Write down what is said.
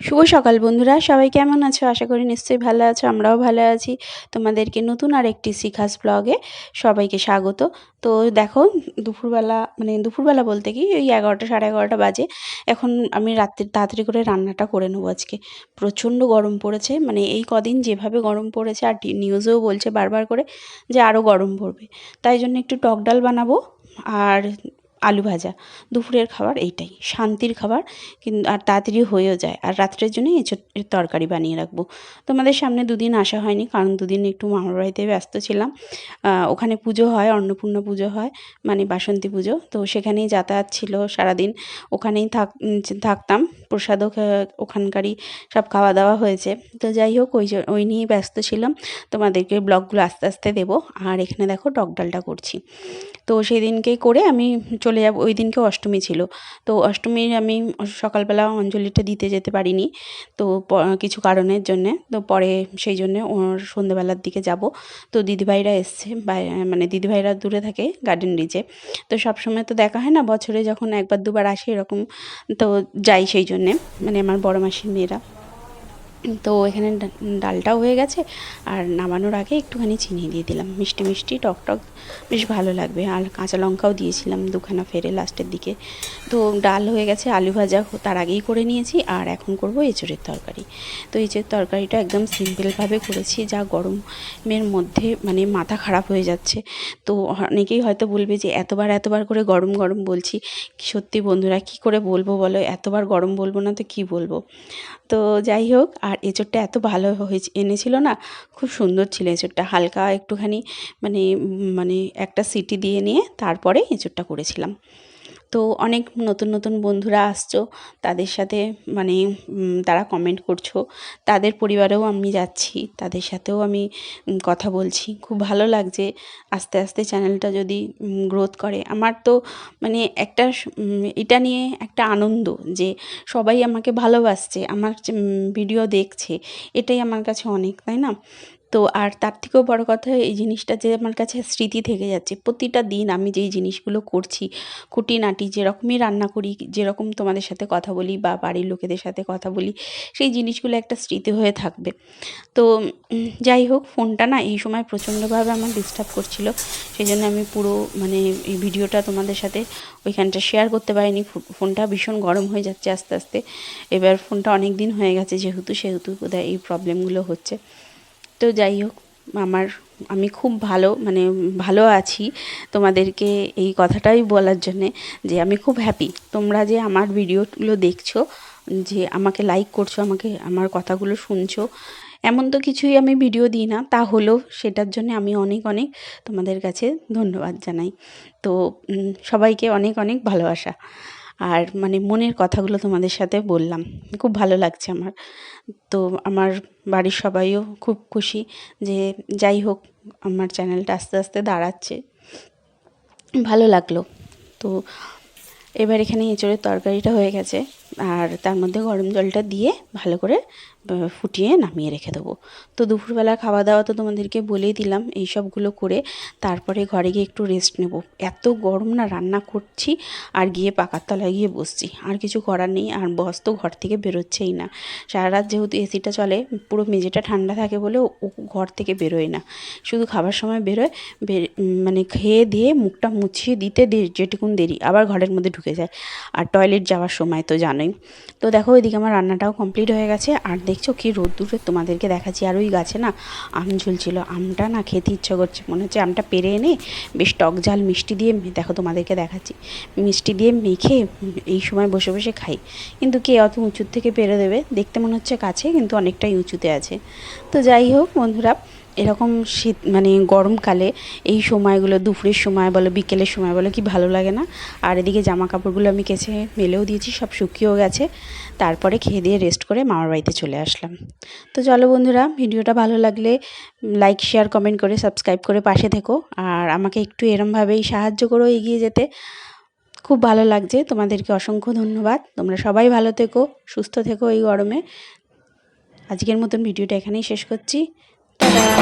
শুভ সকাল বন্ধুরা, সবাই কেমন আছো? আশা করি নিশ্চয়ই ভালো আছো, আমরাও ভালো আছি। তোমাদেরকে নতুন আর একটি শিখাস ব্লগে সবাইকে স্বাগত। তো দেখো, দুপুরবেলা মানে দুপুরবেলা বলতে কি, ওই এগারোটা, সাড়ে এগারোটা বাজে। এখন আমি রাত্রি, তাড়াতাড়ি করে রান্নাটা করে নেব আজকে। প্রচণ্ড গরম পড়েছে মানে এই কদিন যেভাবে গরম পড়েছে, আর নিউজেও বলছে বারবার করে যে আরও গরম পড়বে। তাই জন্য একটু টক ডাল বানাবো, আর আলু ভাজা। দুপুরের খাবার এইটাই, শান্তির খাবার কিন্তু আর তাড়াতাড়ি হয়েও যায়। আর রাত্রের জন্য এঁচোড় তরকারি বানিয়ে রাখব। তোমাদের সামনে দুদিন আসা হয়নি, কারণ দুদিন একটু মামার বাড়িতে ব্যস্ত ছিলাম। ওখানে পুজো হয়, অন্নপূর্ণা পুজো হয় মানে বাসন্তী পুজো। তো সেখানেই যাতায়াত ছিল সারাদিন। ওখানেই থাক থাকতাম। প্রসাদও ওখানকারই সব খাওয়া দাওয়া হয়েছে। তো যাই হোক, ওই ওই নিয়েই ব্যস্ত ছিলাম। তোমাদেরকে ব্লগগুলো আস্তে আস্তে দেবো। আর এখানে দেখো টক ডালটা করছি। তো সেই দিনকেই করে আমি চলে যাব, ওই দিনকে অষ্টমী ছিল। তো অষ্টমীর আমি সকালবেলা অঞ্জলিটা দিতে যেতে পারিনি, তো কিছু কারণের জন্যে। তো পরে সেই জন্যে ওর সন্ধেবেলার দিকে যাব। তো দিদিভাইরা এসছে মানে দিদিভাইরা দূরে থাকে গার্ডেন রিচে তো সবসময় তো দেখা হয় না, বছরে যখন একবার দুবার আসে এরকম, তো যাই সেই জন্যে। মানে আমার বড় মাসির মেয়েরা। তো এখানে ডালটাও হয়ে গেছে আর নামানোর আগে একটুখানি চিনি দিয়ে দিলাম। মিষ্টি মিষ্টি, টক টক, বেশ ভালো লাগবে। আর কাঁচা লঙ্কাও দিয়েছিলাম দুখানা ফেরে লাস্টের দিকে। তো ডাল হয়ে গেছে, আলু ভাজা তার আগেই করে নিয়েছি আর এখন করব এঁচড়ের তরকারি। তো এঁচড়ের তরকারিটা একদম সিম্পলভাবে করেছি, যা গরমের মধ্যে মানে মাথা খারাপ হয়ে যাচ্ছে। তো অনেকেই হয়তো বলবে যে, এতবার এতবার করে গরম গরম বলছি। সত্যি বন্ধুরা, কি করে বলব বলো? এতবার গরম বলব না তো কি বলব? তো যাই হোক আর এঁচোড়টা এত ভালো হয়েছে, এনেছিল না, খুব সুন্দর ছিল এঁচোড়টা। হালকা একটুখানি মানে মানে একটা সিটি দিয়ে নিয়ে তারপরে এঁচোড়টা করেছিলাম। তো অনেক নতুন নতুন বন্ধুরা আসছো, তাদের সাথে মানে তারা কমেন্ট করছ। তাদের পরিবারেও আমি যাচ্ছি, তাদের সাথেও আমি কথা বলছি। খুব ভালো লাগছে আস্তে আস্তে চ্যানেলটা যদি গ্রোথ করে। আমার তো মানে একটা এটা নিয়ে একটা আনন্দ যে সবাই আমাকে ভালোবাসছে, আমার ভিডিও দেখছে। এটাই আমার কাছে অনেক, তাই না? তো আর তার থেকেও বড় কথা এই জিনিসটা যে আমার কাছে স্মৃতি থেকে যাচ্ছে। প্রতিটা দিন আমি যেই জিনিসগুলো করছি, খুঁটিনাটি যেরকমই রান্না করি, যেরকম তোমাদের সাথে কথা বলি বা বাড়ির লোকেদের সাথে কথা বলি, সেই জিনিসগুলো একটা স্মৃতি হয়ে থাকবে। তো যাই হোক, ফোনটা না এই সময় প্রচণ্ডভাবে আমার ডিস্টার্ব করছিল। সেই জন্য আমি পুরো মানে এই ভিডিওটা তোমাদের সাথে ওইখানটা শেয়ার করতে পারিনি। ফোনটা ভীষণ গরম হয়ে যাচ্ছে আস্তে আস্তে। এবার ফোনটা অনেক দিন হয়ে গেছে যেহেতু, সেহেতু বোধহয় এই প্রবলেমগুলো হচ্ছে। তো যাই হোক, আমার, আমি খুব ভালো মানে ভালো আছি তোমাদেরকে এই কথাটাই বলার জন্যে যে আমি খুব হ্যাপি তোমরা যে আমার ভিডিওগুলো দেখছ, যে আমাকে লাইক করছ, আমাকে, আমার কথাগুলো শুনছো, এমন তো কিছুই আমি ভিডিও দিই না, তা হলেও সেটার জন্য আমি অনেক অনেক তোমাদের কাছে ধন্যবাদ জানাই। তো সবাইকে অনেক অনেক ভালোবাসা। আর মানে মনের কথাগুলো তোমাদের সাথে বললাম। খুব ভালো লাগছে আমার। তো আমার বাড়ির সবাইও খুব খুশি যে যাই হোক, আমার চ্যানেলটা আস্তে আস্তে দাঁড়াচ্ছে। ভালো লাগল। তো এবার এখানে এঁচড়ের তরকারিটা হয়ে গেছে। আর তার মধ্যে গরম জলটা দিয়ে ভালো করে ফুটিয়ে নামিয়ে রেখে দেবো। তো দুপুরবেলা খাওয়া দাওয়া তো তোমাদেরকে বলেই দিলাম, এই সবগুলো করে তারপরে ঘরে গিয়ে একটু রেস্ট নেব। এত গরম না রান্না করছি আর গিয়ে পাকার তলায় গিয়ে বসছি। আর কিছু করার নেই, আর বস তো ঘর থেকে বেরোচ্ছেই না। সারা রাত যেহেতু এসিটা চলে, পুরো মেঝেটা ঠান্ডা থাকে বলে ও ঘর থেকে বেরোয় না। শুধু খাবার সময় বেরোয় মানে খেয়ে দিয়ে মুখটা মুছিয়ে দিতে যেটুকুন দেরি, আবার ঘরের মধ্যে ঢুকে যায়। আর টয়লেট যাওয়ার সময় তো জানোই। তো দেখো ওইদিকে আমার রান্নাটাও কমপ্লিট হয়ে গেছে। আর দেখছ কি রোদ্দুরে তোমাদেরকে দেখাচ্ছি, আর ওই গাছে না আম ঝুলছিল। আমটা না খেতে ইচ্ছে করছে, মনে হচ্ছে আমটা পেরে এনে বেশ টক ঝাল মিষ্টি দিয়ে দেখো তোমাদেরকে দেখাচ্ছি। মিষ্টি দিয়ে মেখে এই সময় বসে বসে খাই। কিন্তু কে অত উঁচুর থেকে পেরে দেবে? দেখতে মনে হচ্ছে কাছে, কিন্তু অনেকটাই উঁচুতে আছে। তো যাই হোক বন্ধুরা এরকম শীত মানে গরমকালে এই সময়গুলো, দুপুরের সময় বলো, বিকেলের সময় বলো কি ভালো লাগে না? আর এদিকে জামা কাপড়গুলো আমি কেছে মেলেও দিয়েছি, সব শুকিয়েও গেছে। তারপরে খেয়ে দিয়ে রেস্ট করে মামার বাড়িতে চলে আসলাম। তো চলো বন্ধুরা, ভিডিওটা ভালো লাগলে লাইক শেয়ার কমেন্ট করে সাবস্ক্রাইব করে পাশে থেকো। আর আমাকে একটু এরমভাবেই সাহায্য করো এগিয়ে যেতে। খুব ভালো লাগছে। তোমাদেরকে অসংখ্য ধন্যবাদ। তোমরা সবাই ভালো থেকো, সুস্থ থেকো এই গরমে। আজকের মতন ভিডিওটা এখানেই শেষ করছি। ただ。